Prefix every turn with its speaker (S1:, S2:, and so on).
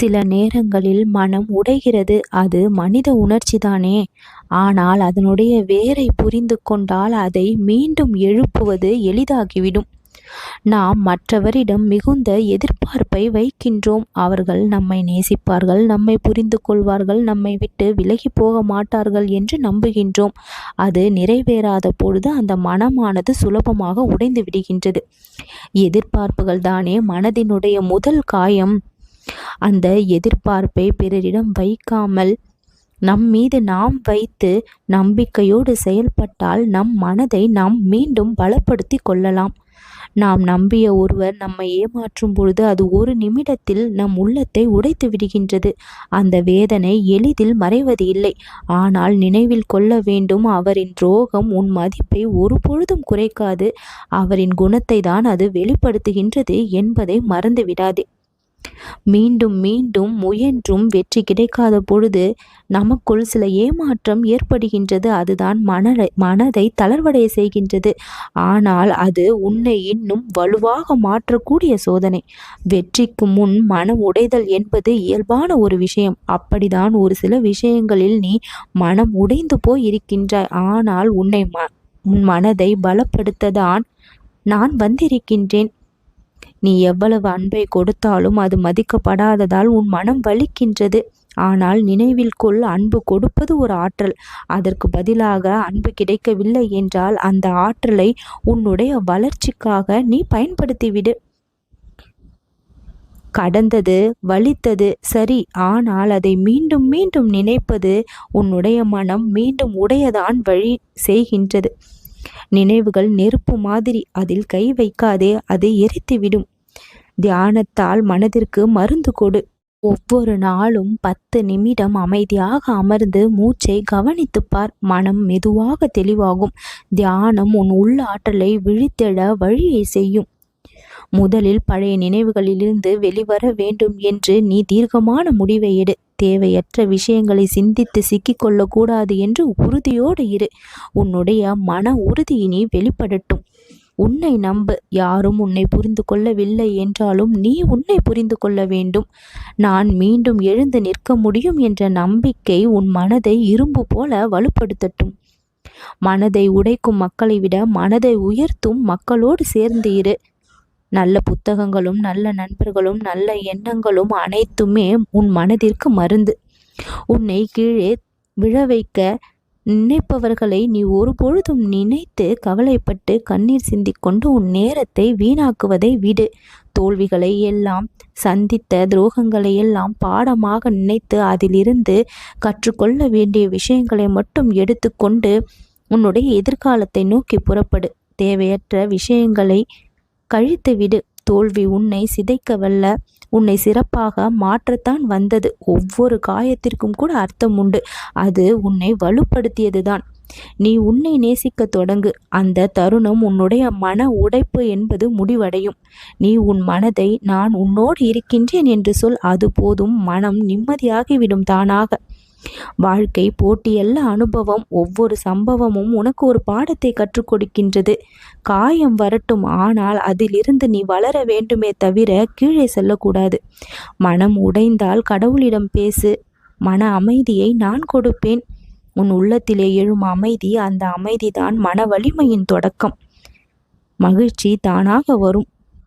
S1: சில நேரங்களில் மனம் உடைகிறது. அது மனித உணர்ச்சிதானே. ஆனால் அதனுடைய வேரை புரிந்து கொண்டால் அதை மீண்டும் எழுப்புவது எளிதாகிவிடும். நாம் மற்றவரிடம் மிகுந்த எதிர்பார்ப்பை வைக்கின்றோம். அவர்கள் நம்மை நேசிப்பார்கள் நம்மை புரிந்து கொள்வார்கள் நம்மை விட்டு விலகி போக மாட்டார்கள் என்று நம்புகின்றோம். அது நிறைவேறாத பொழுது அந்த மனமானது சுலபமாக உடைந்து விடுகின்றது. எதிர்பார்ப்புகள் தானே மனதினுடைய முதல் காயம். அந்த எதிர்பார்ப்பை பிறரிடம் வைக்காமல் நம் மீது நாம் வைத்து நம்பிக்கையோடு செயல்பட்டால் நம் மனதை நாம் மீண்டும் பலப்படுத்தி கொள்ளலாம். நாம் நம்பிய ஒருவர் நம்மை ஏமாற்றும் பொழுது அது ஒரு நிமிடத்தில் நம் உள்ளத்தை உடைத்து விடுகின்றது. அந்த வேதனை எளிதில் மறைவது இல்லை. ஆனால் நினைவில் கொள்ள வேண்டும் அவரின் துரோகம் உன் மதிப்பை ஒரு பொழுதும் குறைக்காது. அவரின் குணத்தை தான் அது வெளிப்படுத்துகின்றது என்பதை மறந்துவிடாதே. மீண்டும் மீண்டும் முயன்றும் வெற்றி கிடைக்காத பொழுது நமக்குள் சில ஏமாற்றம் ஏற்படுகின்றது. அதுதான் மனதை மனதை தளர்வடைய செய்கின்றது. ஆனால் அது உன்னை இன்னும் வலுவாக மாற்றக்கூடிய சோதனை. வெற்றிக்கு முன் மனம் உடைதல் என்பது இயல்பான ஒரு விஷயம். அப்படிதான் ஒரு சில விஷயங்களில் நீ மனம் உடைந்து போய் இருக்கின்றாய். ஆனால் உன்னை ம உன் மனதை பலப்படுத்ததான் நான் வந்திருக்கின்றேன். நீ எவ்வளவு அன்பை கொடுத்தாலும் அது மதிக்கப்படாததால் உன் மனம் வலிக்கின்றது. ஆனால் நினைவில் கொள் அன்பு கொடுப்பது ஒரு ஆற்றல். அதற்கு பதிலாக அன்பு கிடைக்கவில்லை என்றால் அந்த ஆற்றலை உன்னுடைய வளர்ச்சிக்காக நீ பயன்படுத்திவிடு. கடந்தது வலித்தது சரி ஆனால் அதை மீண்டும் மீண்டும் நினைப்பது உன்னுடைய மனம் மீண்டும் உடையதான் வழி செய்கின்றது. நினைவுகள் நெருப்பு மாதிரி அதில் கை வைக்காதே அது எரித்துவிடும். தியானத்தால் மனதிற்கு மருந்து கொடு. ஒவ்வொரு நாளும் பத்து நிமிடம் அமைதியாக அமர்ந்து மூச்சை கவனித்துப்பார் மனம் மெதுவாக தெளிவாகும். தியானம் உன் உள்ள ஆற்றலை விழித்தெழ வழியை செய்யும். முதலில் பழைய நினைவுகளிலிருந்து வெளிவர வேண்டும் என்று நீ தீர்க்கமான முடிவை எடு. தேவையற்ற விஷயங்களை சிந்தித்து சிக்கிக்கொள்ளக்கூடாது என்று உறுதியோடு இரு. உன்னுடைய மன உறுதியினை வெளிப்படட்டும். உன்னை நம்பு. யாரும் உன்னை புரிந்து கொள்ளவில்லை என்றாலும் நீ உன்னை புரிந்து கொள்ள வேண்டும். நான் மீண்டும் எழுந்து நிற்க முடியும் என்ற நம்பிக்கை உன் மனதை இரும்பு போல வலுப்படுத்தட்டும். மனதை உடைக்கும் மக்களை விட மனதை உயர்த்தும் மக்களோடு சேர்ந்து இரு. நல்ல புத்தகங்களும் நல்ல நண்பர்களும் நல்ல எண்ணங்களும் அனைத்துமே உன் மனதிற்கு மருந்து. உன்னை கீழே விழ வைக்க நினைப்பவர்களை நீ ஒருபொழுதும் நினைத்து கவலைப்பட்டு கண்ணீர் சிந்திக்கொண்டு உன் நேரத்தை வீணாக்குவதை விடு. தோல்விகளை எல்லாம் சந்தித்த துரோகங்களை எல்லாம் பாடமாக நினைத்து அதிலிருந்து கற்றுக்கொள்ள வேண்டிய விஷயங்களை மட்டும் எடுத்துக்கொண்டு உன்னுடைய எதிர்காலத்தை நோக்கி புறப்படு. தேவையற்ற விஷயங்களை கழித்துவிடு தோல்வி உன்னை சிதைக்கவல்ல உன்னை சிறப்பாக மாற்றத்தான் வந்தது. ஒவ்வொரு காயத்திற்கும் கூட அர்த்தம் உண்டு. அது உன்னை வலுப்படுத்தியதுதான். நீ உன்னை நேசிக்க தொடங்கு. அந்த தருணம் உன்னுடைய மன உடைப்பு என்பது முடிவடையும். நீ உன் மனதை நான் உன்னோடு இருக்கின்றேன் என்று சொல். அது போதும். மனம் நிம்மதியாகிவிடும் தானாக. வாழ்க்கை போட்டியல்ல அனுபவம் ஒவ்வொரு சம்பவமும் உனக்கு ஒரு பாடத்தை கற்றுக் கொடுக்கின்றது. காயம் வரட்டும் ஆனால் அதிலிருந்து நீ வளர வேண்டுமே தவிர கீழே செல்லக்கூடாது. மனம் உடைந்தால் கடவுளிடம் பேசு. மன அமைதியை நான் கொடுப்பேன். உன் உள்ளத்திலே எழும் அமைதி அந்த அமைதிதான் மன வலிமையின் தொடக்கம். மகிழ்ச்சி தானாக வரும்.